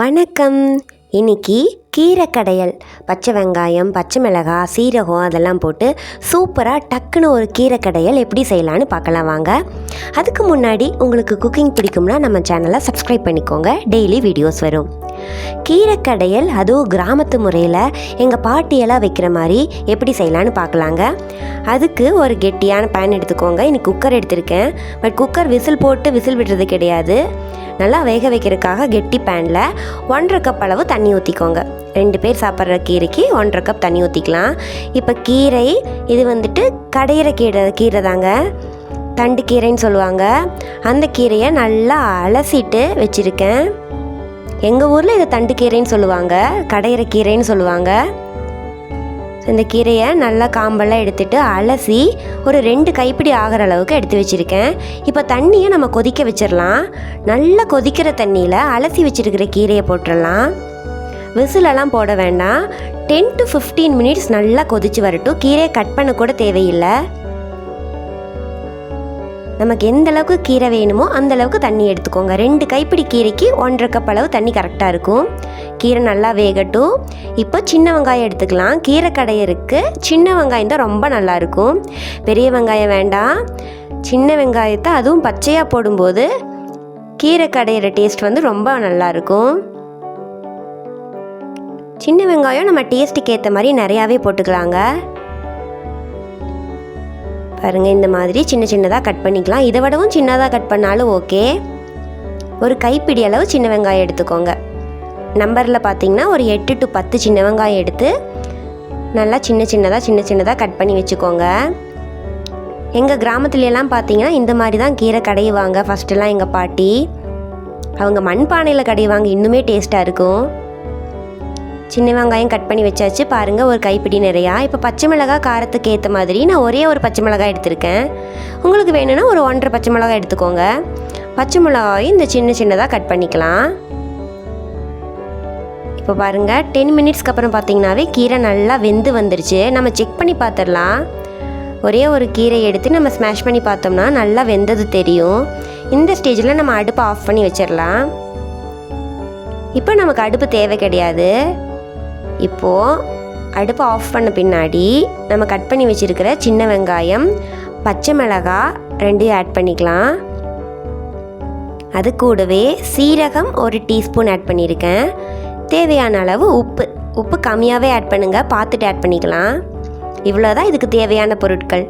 வணக்கம். இன்னைக்கு கீரை கடையல் பச்சை வெங்காயம் பச்சை மிளகாய் சீரகம் அதெல்லாம் போட்டு சூப்பராக டக்குன்னு ஒரு கீரை கடையல் எப்படி செய்யலான்னு பார்க்கலாம் வாங்க. அதுக்கு முன்னாடி உங்களுக்கு குக்கிங் பிடிக்கும்னா நம்ம சேனலை சப்ஸ்கிரைப் பண்ணிக்கோங்க. டெய்லி வீடியோஸ் வரும். கீரை கடையல் அதுவும் கிராமத்து முறையில் எங்கள் பாட்டியெல்லாம் வைக்கிற மாதிரி எப்படி செய்யலான்னு பார்க்கலாங்க. அதுக்கு ஒரு கெட்டியான பேன் எடுத்துக்கோங்க. இன்னைக்கு குக்கர் எடுத்திருக்கேன். பட் குக்கர் விசில் போட்டு விசில் விடுறது கிடையாது. நல்லா வேக வைக்கிறதுக்காக கெட்டி பேனில் ஒன்றரை கப் அளவு தண்ணி ஊற்றிக்கோங்க ரெண்டு பேர் சாப்பிட்ற கீரைக்கு ஒன்றரை கப் தண்ணி ஊற்றிக்கலாம் இப்போ கீரை இது வந்துட்டு கடையிற கீரை கீரை தாங்க. தண்டு கீரைன்னு சொல்லுவாங்க. அந்த கீரையை நல்லா அலசிட்டு வச்சுருக்கேன். எங்கள் ஊரில் இதை தண்டு கீரைன்னு சொல்லுவாங்க. கடையிற கீரைன்னு சொல்லுவாங்க. இந்த கீரையை நல்லா காம்பெல்லாம் எடுத்துகிட்டு அலசி ஒரு ரெண்டு கைப்பிடி ஆகிற அளவுக்கு எடுத்து வச்சுருக்கேன். இப்போ தண்ணியை நம்ம கொதிக்க வச்சிடலாம். நல்லா கொதிக்கிற தண்ணியில் அலசி வச்சுருக்கிற கீரையை போட்டுடலாம். விசிலெல்லாம் போட வேண்டாம். டென் டு ஃபிஃப்டீன் மினிட்ஸ் நல்லா கொதிச்சு வரட்டும். கீரையை கட் பண்ண கூட தேவையில்லை. நமக்கு எந்த அளவுக்கு கீரை வேணுமோ அந்த அளவுக்கு தண்ணி எடுத்துக்கோங்க. ரெண்டு கைப்பிடி கீரைக்கு ஒன்றரை கப் அளவு தண்ணி கரெக்டாக இருக்கும். கீரை நல்லா வேகட்டும். இப்போ சின்ன வெங்காயம் எடுத்துக்கலாம். கீரை கடையருக்கு சின்ன வெங்காயம் தான் ரொம்ப நல்லாயிருக்கும் பெரிய வெங்காயம் வேண்டாம். சின்ன வெங்காயத்தை அதுவும் பச்சையாக போடும்போது கீரை கடையிற டேஸ்ட் வந்து ரொம்ப நல்லாயிருக்கும் சின்ன வெங்காயம் நம்ம டேஸ்ட்டுக்கு ஏற்ற மாதிரி நிறையாவே போட்டுக்கலாங்க. பாருங்கள் இந்த மாதிரி சின்ன சின்னதாக கட் பண்ணிக்கலாம். இதை விடவும் சின்னதாக கட் பண்ணாலும் ஓகே. ஒரு கைப்பிடி அளவு சின்ன வெங்காயம் எடுத்துக்கோங்க. நம்பரில் பார்த்தீங்கன்னா ஒரு எட்டு டு பத்து சின்ன வெங்காயம் எடுத்து நல்லா சின்ன சின்னதாக சின்ன சின்னதாக கட் பண்ணி வச்சுக்கோங்க. எங்கள் கிராமத்துலலாம் பார்த்தீங்கன்னா இந்த மாதிரி தான் கீரை கடையுவாங்க ஃபஸ்ட்டுலாம் எங்கள் பாட்டி. அவங்க மண்பானையில் கடையுவாங்க இன்னுமே டேஸ்ட்டாக இருக்கும். சின்ன வெங்காயம் கட் பண்ணி வச்சாச்சு. பாருங்கள் ஒரு கைப்பிடி நிறையா. இப்போ பச்சை மிளகாய் காரத்துக்கு ஏற்ற மாதிரி நான் ஒரே ஒரு பச்சை மிளகாய் எடுத்திருக்கேன். உங்களுக்கு வேணும்னா ஒரு ஒன்றரை பச்சை மிளகாய் எடுத்துக்கோங்க. பச்சை மிளகாயும் இந்த சின்ன சின்னதாக கட் பண்ணிக்கலாம். இப்போ பாருங்கள் டென் மினிட்ஸ்க்கு அப்புறம் பார்த்தீங்கன்னாவே கீரை நல்லா வெந்து வந்துருச்சு. நம்ம செக் பண்ணி பார்த்துடலாம் ஒரே ஒரு கீரை எடுத்து நம்ம ஸ்மாஷ் பண்ணி பார்த்தோம்னா நல்லா வெந்தது தெரியும். இந்த ஸ்டேஜில் நம்ம அடுப்பை ஆஃப் பண்ணி வச்சிடலாம் இப்போ நமக்கு அடுப்பு தேவை கிடையாது. இப்போது அடுப்பை ஆஃப் பண்ண பின்னாடி நம்ம கட் பண்ணி வச்சுருக்கிற சின்ன வெங்காயம் பச்சை மிளகாய் ரெண்டையும் ஆட் பண்ணிக்கலாம். அது கூடவே சீரகம் ஒரு டீஸ்பூன் ஆட் பண்ணியிருக்கேன். தேவையான அளவு உப்பு. உப்பு கம்மியாகவே ஆட் பண்ணுங்கள் பார்த்துட்டு ஆட் பண்ணிக்கலாம். இவ்வளோதான் இதுக்கு தேவையான பொருட்கள்.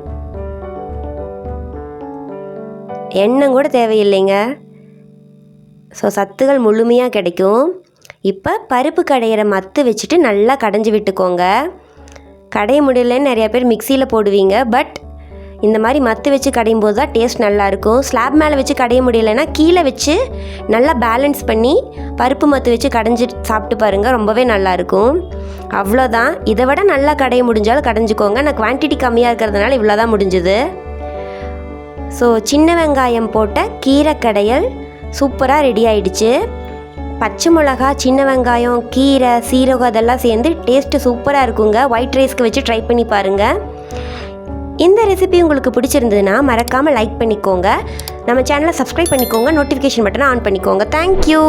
எண்ணெய் கூட தேவையில்லைங்க. ஸோ சத்துகள் முழுமையாக கிடைக்கும். இப்போ பருப்பு கடையிற மத்து வச்சுட்டு நல்லா கடைஞ்சி விட்டுக்கோங்க. கடைய முடியலன்னு நிறையா பேர் மிக்சியில் போடுவீங்க பட் இந்த மாதிரி மத்து வச்சு கடையும் போது தான் டேஸ்ட் நல்லாயிருக்கும் ஸ்லாப் மேலே வச்சு கடைய முடியலைன்னா கீழே வச்சு நல்லா பேலன்ஸ் பண்ணி பருப்பு மத்து வச்சு கடைஞ்சி சாப்பிட்டு பாருங்கள் ரொம்பவே நல்லாயிருக்கும் அவ்வளோதான் இதை விட நல்லா கடைய முடிஞ்சாலும் கடைஞ்சிக்கோங்க. நான் குவான்டிட்டி கம்மியாக இருக்கிறதுனால இவ்வளோ தான் முடிஞ்சுது. ஸோ சின்ன வெங்காயம் போட்ட கீரை கடையல் சூப்பராக ரெடி ஆயிடுச்சு. பச்சை மிளகா சின்ன வெங்காயம் கீரை சீரகம் அதெல்லாம் சேர்ந்து டேஸ்ட்டு சூப்பராக இருக்குங்க. ஒயிட் ரைஸ்க்கு வச்சு ட்ரை பண்ணி பாருங்கள் இந்த ரெசிபி உங்களுக்கு பிடிச்சிருந்ததுன்னா மறக்காமல் லைக் பண்ணிக்கோங்க. நம்ம சேனலை சப்ஸ்கிரைப் பண்ணிக்கோங்க. நோட்டிஃபிகேஷன் பட்டனை ஆன் பண்ணிக்கோங்க. தேங்க்யூ